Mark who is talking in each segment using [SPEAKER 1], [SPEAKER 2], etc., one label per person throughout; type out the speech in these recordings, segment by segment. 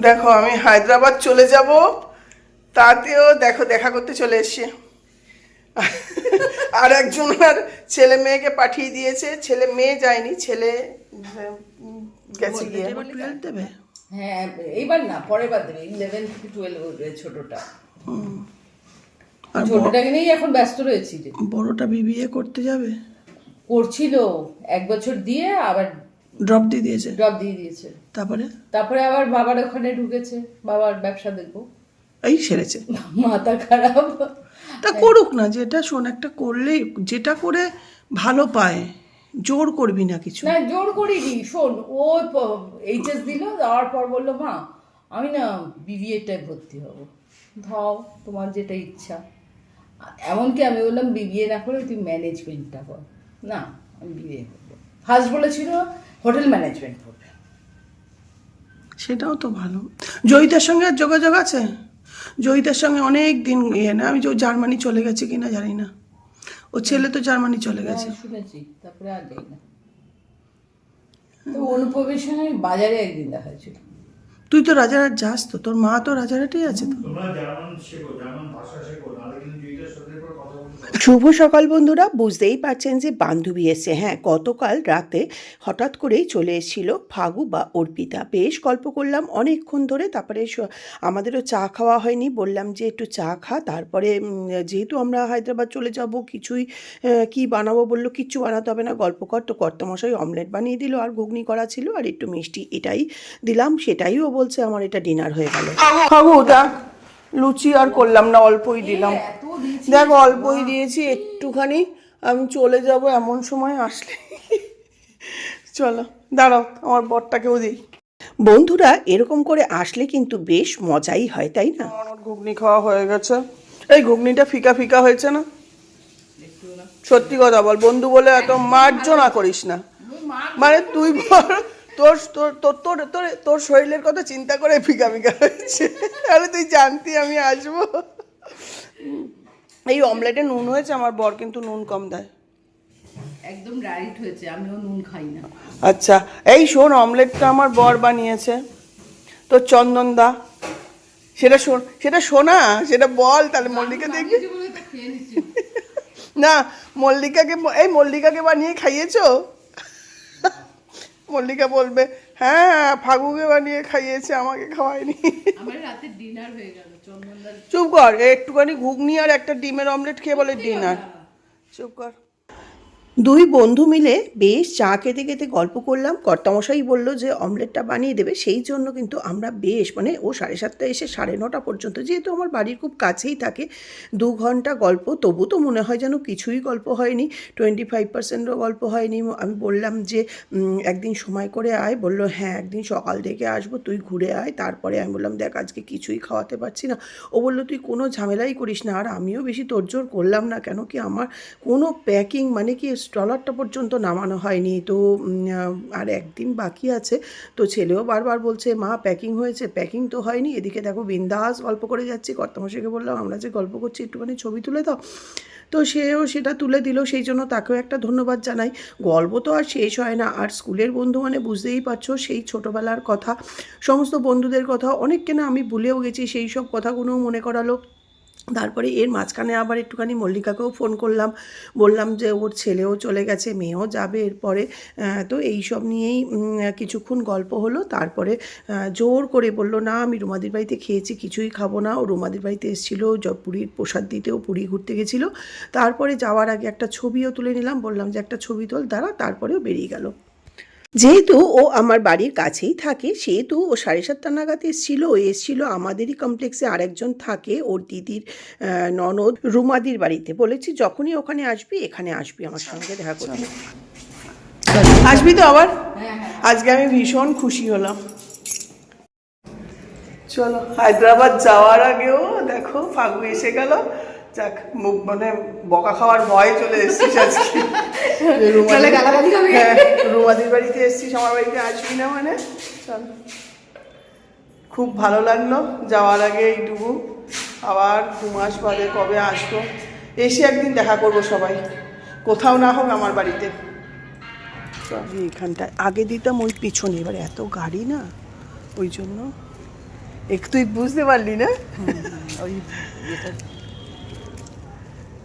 [SPEAKER 1] দেখো আমি হায়দ্রাবাদ চলে যাব। তাতেও দেখো দেখা করতে চলে এসছে। আর একজন আর ছেলে মেয়েকে পাঠিয়ে দিয়েছে। ছেলে মেয়ে যায়নি ছেলে গেছে গিয়ে। দেবে?
[SPEAKER 2] হ্যাঁ এইবার না পরের বার দেবে ইলেভেন থেকে টুয়েলভ ছোটটা।
[SPEAKER 1] আর
[SPEAKER 2] ছোটটাকে নিয়েই এখন ব্যস্ত রয়েছি।
[SPEAKER 1] বড়টা বিবিএ করতে যাবে?
[SPEAKER 2] করছিল এক বছর দিয়ে আবার
[SPEAKER 1] ড্রপ দিয়ে দিয়েছে?
[SPEAKER 2] ড্রপ দিয়ে দিয়েছে।
[SPEAKER 1] তারপরে?
[SPEAKER 2] তারপরে আবার বাবার ওখানে ঢুকেছে বাবার ব্যবসা দেখব।
[SPEAKER 1] এই সেরেছে।
[SPEAKER 2] মাথা খারাপ।
[SPEAKER 1] তা করুক না যেটা শোন একটা করলেই যেটা করে ভালো পায় জোর করবি না কিছু।
[SPEAKER 2] না জোর করিনি। শোন ও এইচএস দিল দেওয়ার পর বলল মা আমি না বিবিএটায় ভর্তি হব। ধাও তোমার যেটা ইচ্ছা। এমনকি আমি বললাম বিবিএ না করে তুই ম্যানেজমেন্টটা কর। না আমি বিবিএ করব। ফার্স্ট বলেছিল হোটেল ম্যানেজমেন্ট করবে
[SPEAKER 1] সেটাও তো ভালো। জয়িতার সঙ্গে আর যোগাযোগ আছে? জয়িতার সঙ্গে অনেক দিন ইয়ে না আমি যে জার্মানি চলে গেছে কিনা জানি না। ও ছেলে তো জার্মানি চলে গেছে।
[SPEAKER 2] হ্যাঁ, শুনেছি তারপরে আর যাই না। তো বাজারে একদিন দেখা হয়েছিল।
[SPEAKER 1] তুই তো রাজারহাট যাস তো তোর মা তো রাজারহাটেই আছে তো।
[SPEAKER 3] তোমরা জার্মান শেখো জার্মান ভাষা শেখো নাহলে কিন্তু দুইটার সাথে করে কথা বলতে পারবে না।
[SPEAKER 4] শুভ সকাল বন্ধুরা বুঝতেই পারছেন যে বান্ধবী এসে হ্যাঁ গতকাল রাতে হঠাৎ করেই চলে এসেছিল ফাগু বা অর্পিতা। বেশ গল্প করলাম অনেকক্ষণ ধরে তারপরে আমাদেরও চা খাওয়া হয়নি বললাম যে একটু চা খা তারপরে যেহেতু আমরা হায়দ্রাবাদ চলে যাব কিছুই কি বানাবো বলল কিচ্ছু বানাতে হবে না গল্প কর। তো কর্তমশাই অমলেট বানিয়ে দিল আর ঘুগনি করা ছিল আর একটু মিষ্টি এটাই দিলাম সেটাই ও বলছে আমার এটা ডিনার হয়ে গেল।
[SPEAKER 1] খাব দেখ লুচি আর করলাম না অল্পই দিলাম। দেখ অল্পই দিয়েছি একটুখানি। আমি চলে যাব এমন সময় আসলে। চলো দাঁড়াও আমার বরটাকেও দিই।
[SPEAKER 4] বন্ধুরা এরকম করে আসলে কিন্তু বেশ মজাই হয় তাই না?
[SPEAKER 1] আমার ঘুগনি খাওয়া হয়ে গেছে। এই ঘুগনিটা ফিকা ফিকা হয়েছে না? সত্যি কথা বল বন্ধু বলে এত মার্জনা করিস না। মানে তুই তোর তোর তোর তোর তোর তোর শরীরের কথা চিন্তা করে ফিকা ফিকা হয়েছে। আরে তুই জানতি আমি আসব। এই অমলেটে নুন হয়েছে আমার বর কিন্তু নুন কম দেয়।
[SPEAKER 2] একদম রাইট হয়েছে আমিও নুন খাই না।
[SPEAKER 1] আচ্ছা এই শোন অমলেটটা আমার বর বানিয়েছে। তো চন্দন দা সেটা শোন সেটা শোনা সেটা বল তাহলে মল্লিকা দেখবি। না মল্লিকাকে এই মল্লিকাকে বানিয়ে খাইয়েছো? মল্লিকা বলবে হ্যাঁ ফাগুকে বানিয়ে খাইয়েছে আমাকে খাওয়ায়নি। চুপ কর একটুখানি ঘুগনি আর একটা ডিমের অমলেট খেয়ে বলে ডিনার চুপ কর।
[SPEAKER 4] দুই বন্ধু মিলে বেশ চা খেতে খেতে গল্প করলাম। কর্তামশাই বলল যে, অমলেটটা বানিয়ে দেবে, সেই জন্য কিন্তু আমরা বেশ মানে ও সাড়ে সাতটা এসে সাড়ে নটা পর্যন্ত, যেহেতু আমার বাড়ির খুব কাছেই থাকে, দু ঘণ্টা গল্প তবু তো মনে হয় যেন কিছুই গল্প হয়নি টোয়েন্টি ফাইভ পার্সেন্টও গল্প হয়নি। আমি বললাম যে একদিন সময় করে আয়, বলল হ্যাঁ একদিন সকাল থেকে আসব, তুই ঘুরে আয়। তারপরে আমি বললাম, দেখ, আজকে কিছুই খাওয়াতে পারছি না। ও বলল, তুই কোনো ঝামেলাই করিস না, আর আমিও বেশি তোড়জোড় করলাম না কেন, কি আমার কোনো প্যাকিং মানে কি স্টলারটা পর্যন্ত নামানো হয়নি। তো আর একদিন বাকি আছে। তো ছেলেও বারবার বলছে, মা প্যাকিং হয়েছে। প্যাকিং তো হয়নি। এদিকে দেখো বিন্দাস গল্প করে যাচ্ছি। কর্তমশাইকে বললাম, আমরা যে গল্প করছি, একটুখানি ছবি তুলে দাও। তো সেও সেটা তুলে দিল। সেই জন্য তাকেও একটা ধন্যবাদ জানাই। গল্প তো আর শেষ হয় না। আর স্কুলের বন্ধু মানে বুঝতেই পারছ, সেই ছোটোবেলার কথা, সমস্ত বন্ধুদের কথা, অনেককে না আমি ভুলেও গেছি। সেই সব কথাগুলোও মনে করালো। তারপরে এর মাঝখানে আবার একটুখানি মল্লিকাকেও ফোন করলাম। বললাম যে, ওর ছেলেও চলে গেছে, মেয়েও যাবে এরপরে। তো এই সব নিয়েই কিছুক্ষণ গল্প হলো। তারপরে জোর করে বলল, না, আমি রুমাদির বাড়িতে খেয়েছি, কিছুই খাব না। ও রুমাদির বাড়িতে এসেছিল পুরীর প্রসাদ দিতেও পুরী ঘুরতে গেছিল। তারপরে যাওয়ার আগে একটা ছবিও তুলে নিলাম। বললাম যে, একটা ছবি তোল, দাঁড়া। তারপরেও বেরিয়ে গেল। যেহেতু ও আমার বাড়ির কাছেই থাকে সেহেতু ও সাড়ে সাতটা নাগাদ এসেছিল ও এসেছিল আমাদেরই কমপ্লেক্সে আরেকজন থাকে ওর দিদির ননদ রুমাদির বাড়িতে। বলেছি যখনই ওখানে আসবি এখানে আসবি আমার সঙ্গে দেখা করতে।
[SPEAKER 1] আসবি তো আবার? আজকে আমি ভীষণ খুশি হলাম। চলো হায়দ্রাবাদ যাওয়ার আগেও দেখো ফাগু এসে গেল। যাক মুখ মানে বকা খাওয়ার ভয় চলে এসেছিস আজকে। যে রুমাদি- হ্যাঁ রুমাদির বাড়িতে এসেছিস আমার বাড়িতে আসবি না মানে? চল। খুব ভালো লাগল যাওয়ার আগে এইটুকু আবার দু মাস বাদে কবে আসব? এসে একদিন দেখা করব সবাই। কোথাও না হোক আমার বাড়িতে। চল, এখানটায়। আগে দিতাম ওই পিছনে। এবার এত গাড়ি না ওই জন্য। একটু বুঝতে পারলি না?
[SPEAKER 2] ওই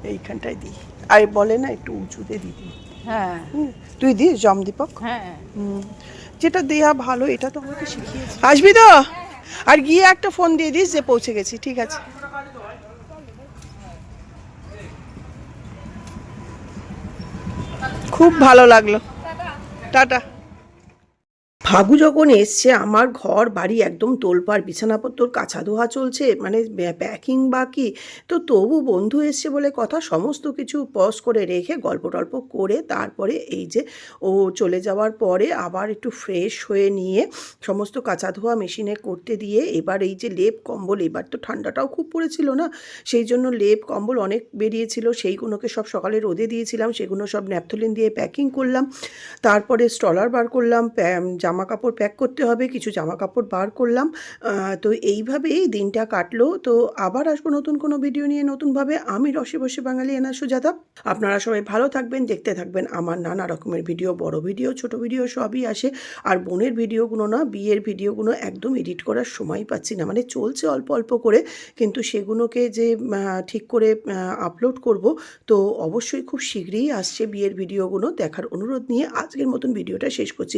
[SPEAKER 1] এইখানটায় দিই। আর বলে না একটু উঁচুতে দিদি
[SPEAKER 2] হ্যাঁ।
[SPEAKER 1] তুই দিস জমদীপক?
[SPEAKER 2] হ্যাঁ।
[SPEAKER 1] যেটা দেয়া ভালো এটা তো আমাকে শিখিয়েছে। আসবি তো? আর গিয়ে একটা ফোন দিয়ে দিস যে পৌঁছে গেছি ঠিক আছে। খুব ভালো লাগল। টাটা।
[SPEAKER 4] ফাগু যখন এসছে, আমার ঘর, বাড়ি একদম তোলপাড় বিছানাপত্তর কাছা ধোয়া চলছে মানে প্যাকিং বাকি তো তবু বন্ধু এসছে বলে কথা, সমস্ত কিছু পজ করে রেখে গল্প টল্প করে তারপরে এই যে ও চলে যাওয়ার পরে আবার একটু ফ্রেশ হয়ে নিয়ে সমস্ত কাঁচা ধোয়া মেশিনে করতে দিয়ে এবার এই যে লেপ কম্বল, এবার তো ঠান্ডাটাও খুব পড়েছিল না, সেই জন্য লেপ কম্বল অনেক বেরিয়েছিল, সেইগুলোকে সব সকালে রোদে দিয়েছিলাম, সেগুলো সব ন্যাপথলিন দিয়ে প্যাকিং করলাম, তারপরে স্টলার বার করলাম প্যা- জামা কাপড় প্যাক করতে হবে, কিছু জামা কাপড় বার করলাম। তো এইভাবেই দিনটা কাটলো। তো আবার আসব নতুন কোনো ভিডিও নিয়ে নতুনভাবে। আমি রসে বসে বাঙালি এনা সুজাতা। আপনারা সবাই ভালো থাকবেন, দেখতে থাকবেন। আমার নানা রকমের ভিডিও বড় ভিডিও ছোট ভিডিও সবই আসে। আর বোনের ভিডিওগুলো না, বিয়ের ভিডিওগুলো একদম এডিট করার সময় পাচ্ছি না। মানে চলছে অল্প অল্প করে। কিন্তু সেগুলোকে যে ঠিক করে আপলোড করব, তো অবশ্যই খুব শীঘ্রই আসছে বিয়ের ভিডিওগুলো দেখার অনুরোধ নিয়ে আজকের মতন ভিডিওটা শেষ করছি।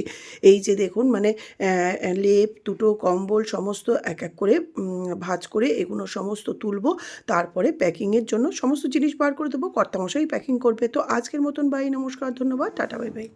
[SPEAKER 4] এই যে দেখুন মানে লেপ, দুটো কম্বল, সমস্ত এক এক করে ভাজ করে এগুলো সমস্ত তুলবো। তারপরে প্যাকিংয়ের জন্য সমস্ত জিনিস বার করে দেবো। কর্তামশাই প্যাকিং করবে। তো আজকের মতন বাই, নমস্কার, ধন্যবাদ, টাটা, বাই বাই।